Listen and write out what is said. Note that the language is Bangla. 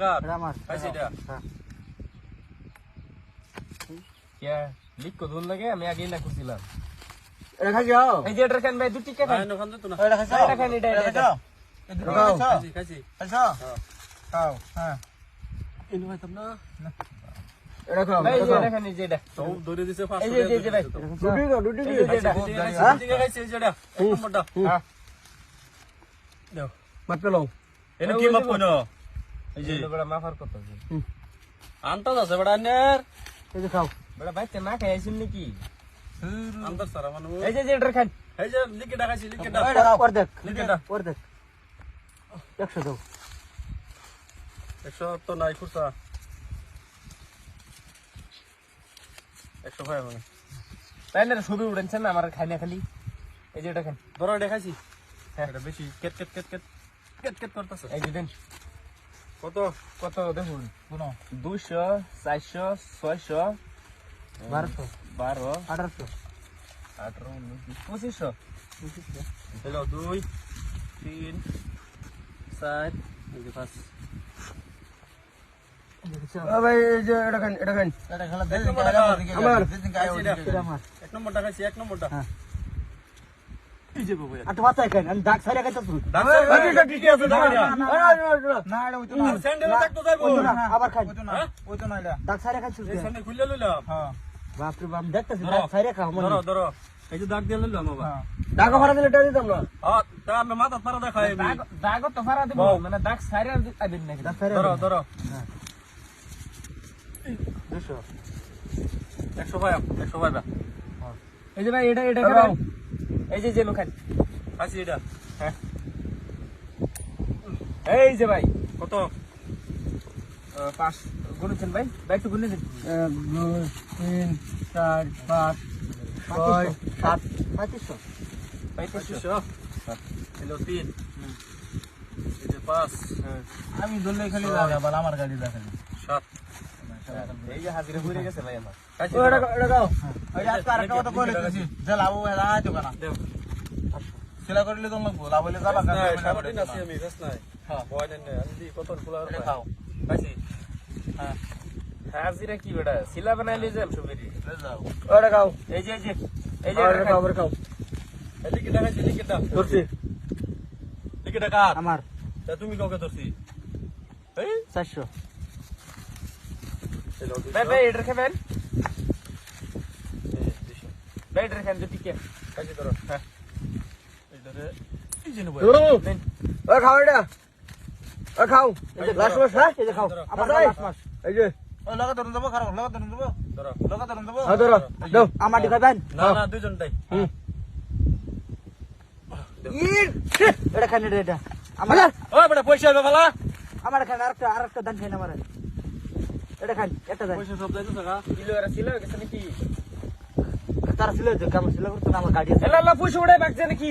কার আমার খাইছি এটা হ্যাঁ। কে লিক কো ধুন লাগে আমি আগেই না করছিলাম এটা খাই যাও এই যে এটা খান ভাই দুটি কে খান আইনো খান তো না এটা খাই এটা খান এটা এটা, খাও খাইছি খাইছি খাইছো খাও হ্যাঁ ইনো না ভাই এই যে এটা খান এই যে এটা তো ধরে দিছে ফাস্ট এই যে এই যে ভাই দুটি দাও দুটি এই যে দাও এটা হ্যাঁ? ঠিক আছে এই যেটা এক নম্বরটা হ্যাঁ দাও মাত পেল এনে কি মাপ কইনো এই যে বড় মাফার কত আন্তাজ আছে বড় আন্নের? এই যে খাও। বড় বাচ্চা না খাই আইছেন নাকি? আন্তাজ সারা মানু এই যে এটা খান। এই যে লিখে ডাকাইছি লিখে ডাক পর দেখ। লিখে ডাক পর দেখ। একশো দাও। একশো তো নাই খুরসা। একশো ভাই মানে তাই না ছবি উড়েছেন আমার খাই না খালি? এই যে এটা খান। ধরো দেখাইছি। হ্যাঁ। এটা বেশি কেট কেট কেট কেট কেট কেট করতেছে। এই যে দেন। কত? কত দেখুন কোন দুশো চারশো ছয়শো বারোশো। বারো আঠারোশো। আঠারো উনিশ পঁচিশশো। হ্যালো দুই তিন চার পাঁচ। ভাই যে এটা খান এটা খান। এটা খেলা আমার। এক নম্বরটা খাইছি এক নম্বরটা। হ্যাঁ। একশো ভাই একশো ভাই বা এই যে ভাই এটা এটা এই যে যে খান খাইছি এটা। হ্যাঁ। এই যে ভাই কত? পাঁচ গুনেছেন ভাই? ভাই একটু এক দুই তিন চার পাঁচ ছয় সাত। পঁয়ত্রিশশো। পঁচিশশো হ্যালো তিন। এই যে পাঁচ। আমি ধরলে খালি আমার গাড়ি দেখেন সাত। এই যে হাজিরা ঘুরে গেছে ভাই আমার। খাইছি এটা দাও ওই আজকে আরেকটা কথা কইলে দিছি যে লাভ হবে না আইতো কেন। সেলা করলে তো লাগবো লাভ হইলে যাবা সারাদিন আছি আমি, ব্যস্ত নাই। হ্যাঁ। ভয় নেই, আমি কত। খাও হাজিরা কি বেটা? শিলা বানাইলে যে সুবিধি যাও। ওটা খাও। এই যে এই যে এই যে এটা খাও। খাও। ধরছি। লিখিটা কার? আমার। তা তুমি কাউকে ধরছি? এই, চারশো। এই নাও দুইশো। ভাই ভাই এটা খাবেন এই, দুইশো। ভাই এটা খান দুটি কে খাইছি, ধরো। হ্যাঁ। এইটারে, এই যে নেব। নেন। ও খাও এটা। ও খাও। এই যে লাস্ট মাস হ্যাঁ এই যে খাও। ধরো। আমার লাস্ট মাস। এই যে। ও লাগা ধরুন দেবো খারাপ লাগা ধরুন দেবো। ধরো। লাগা ধরুন দেবো। হ্যাঁ ধরো। দাও আমার দিখাবেন না, না, দুইজনটাই। এটা খান এটা এটা। আমার ওই বেটা, পয়সা হবে ভালা? আমার খান আরেকটা আরেকটা দান খান আমার। এটা খান একটা দান। পয়সা সব যাইতেছে টাকা কিলো এরা ছিল গেছে নাকি? তারা ছিল যে কেমন ছিল করতে আমার গাড়ি আছে। এলা পয়সা পুষ উড়ে বাগছে নাকি